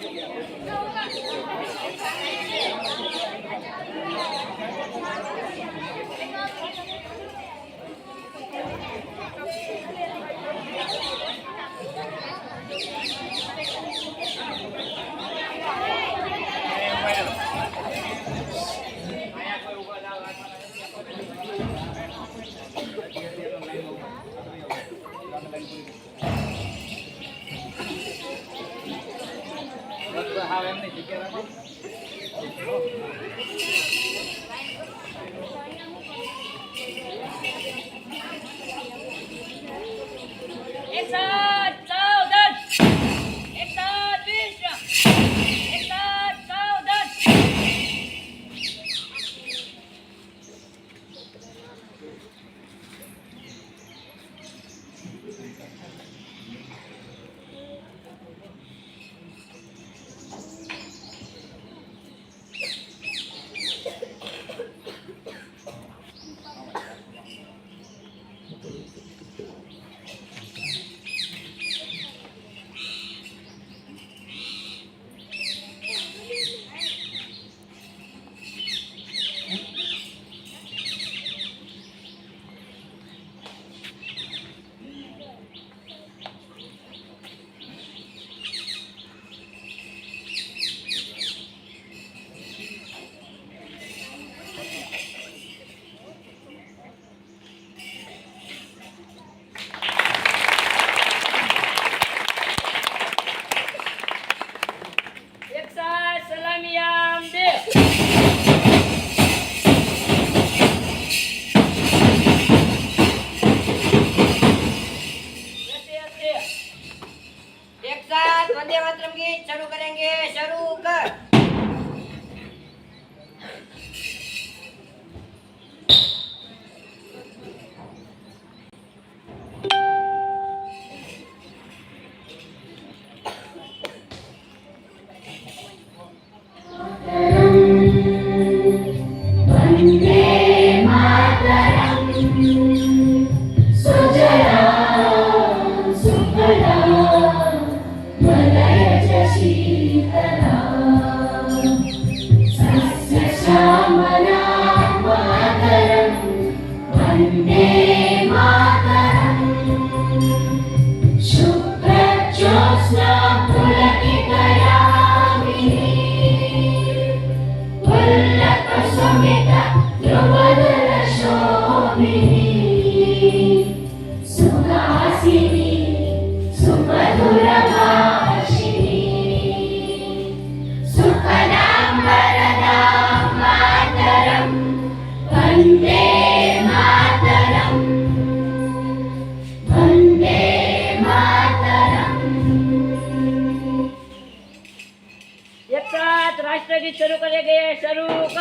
Thank you. It's up. Yeah.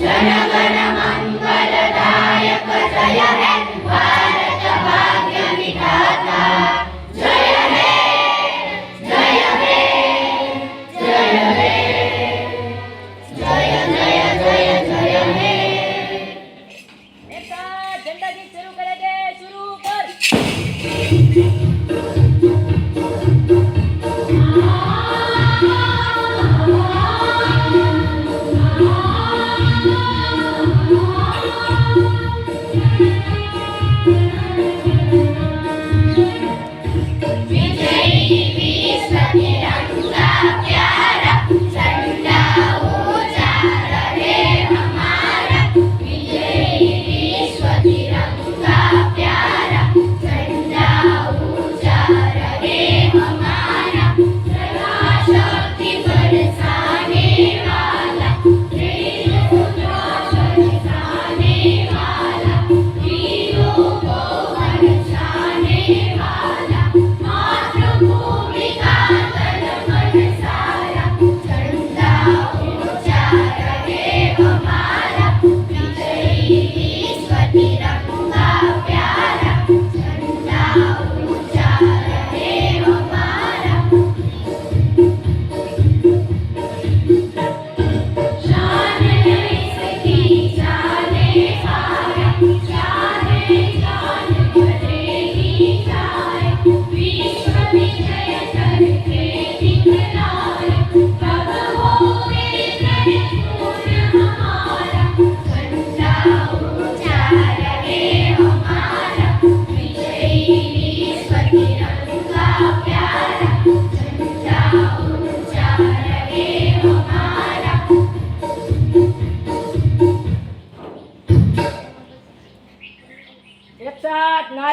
जनगणमङ्गलदायक जय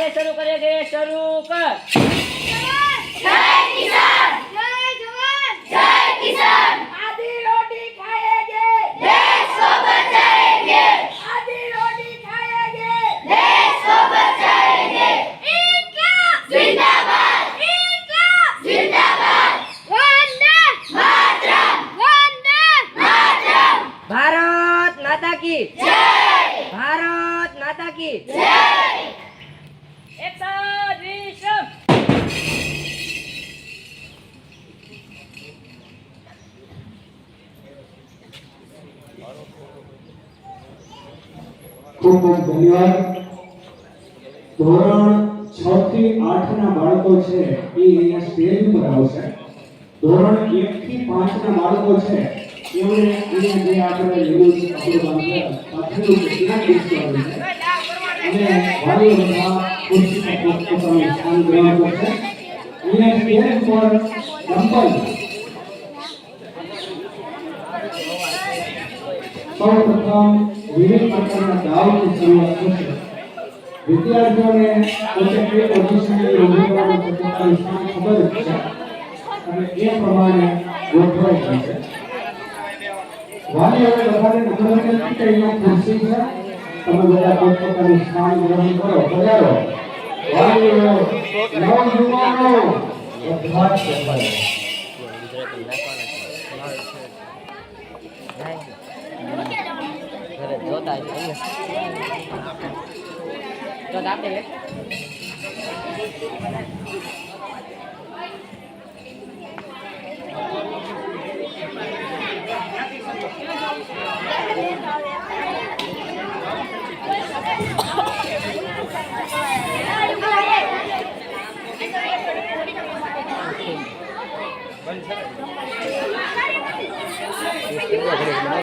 તારે શરૂ કરે કે શરૂ કર. જય કિસાન ભારત માતા કી જય. ભારત માતા કી જય. ખૂબ ખૂબ ધન્યવાદ. ધોરણ છ થી આઠ ના બાળકો છે, એ અહીંયા સ્ટેજ ઉપર આવશે. ધોરણ એક થી પાંચ ના બાળકો છે એમણે અહીંયા છે અને વાલીઓ બધા ખુરશી પોતપોતાનું સ્થાન ગ્રહણ કરશે. વિવિધ પ્રકારના દાવની શરૂઆત થશે. વિદ્યાર્થીઓને પોતે કઈ પોઝિશનની પોતાની સ્થાન ખબર છે. અને એ પ્રમાણે ગોઠવાઈ જાય છે. વાલીઓને બધાને નમ્ર વિનંતી કે અહીંયા ખુરશી છે. તમે બધા પોતપોતાનું સ્થાન ગ્રહણ કરો, બજારો. નવયુવાનો, બધા vô trời chỗ kìa. Cho đáp đi. Hết Hãy